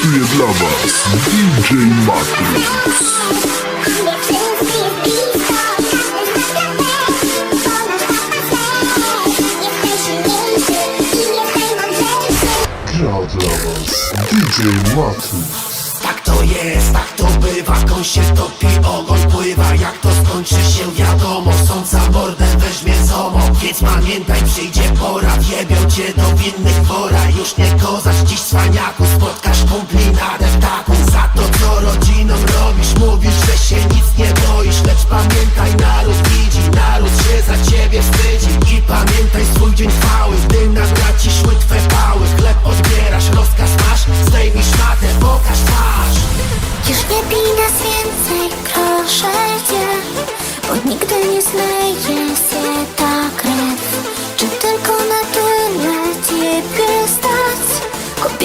Miksuje dla was DJ Matrix. DJ Matrix. Tak to jest, tak to bywa Koń się topi, ogoń pływa Jak to skończy się wiadomo Sąca zomo Więc pamiętaj, przyjdzie pora Wiebią cię do winnych wora. Już nie kozasz dziś cwaniaku Spotkasz kumpli na deptaku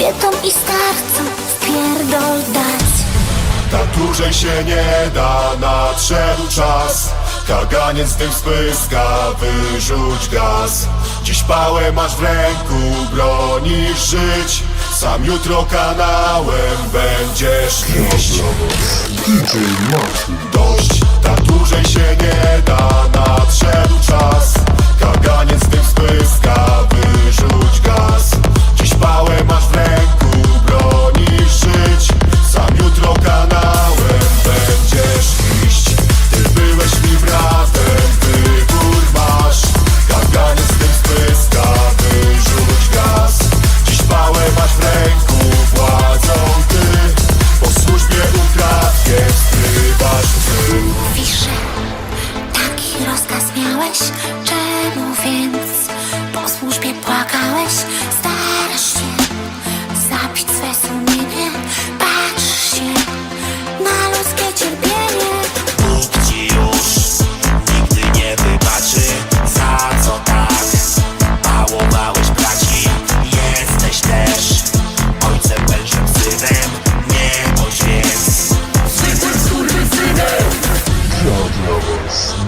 Kobietom i starcom w pierdol dać. Tak dłużej się nie da, nadszedł czas. Kaganiec dym spyska, wyrzuć gaz. Dziś pałę masz w ręku, bronisz żyć. Sam jutro kanałem będziesz Matrix. Dość, tak dłużej się nie da, rozkaz miałeś Czemu więc po służbie płakałeś? Starasz się zabić swe sumienie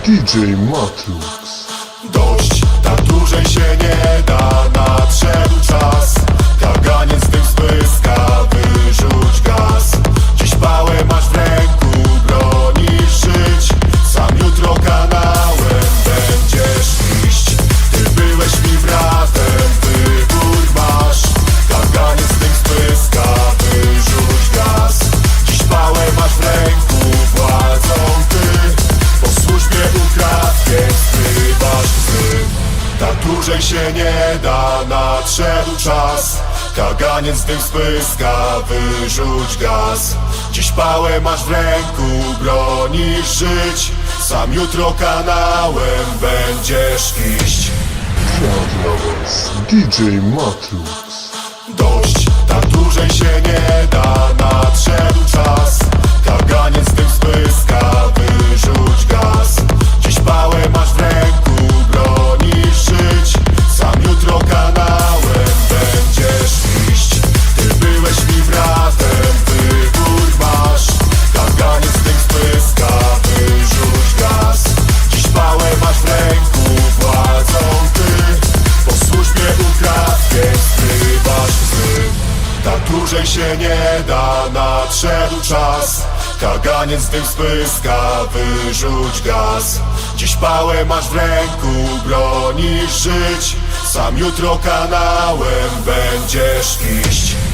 DJ Matrix. Dość, tak dłużej się nie da, Dłużej się nie da, nadszedł czas. Kaganiec dym spyska, wyrzuć gaz. Dziś pałę masz w ręku, bronisz żyć. Sam jutro kanałem będziesz iść. Was DJ Matrix. Dość, tak dłużej dłużej się nie da, nadszedł czas. Kaganiec dym spyska, wyrzuć gaz. Dziś pałę masz w ręku, bronisz żyć. Sam jutro kanałem będziesz iść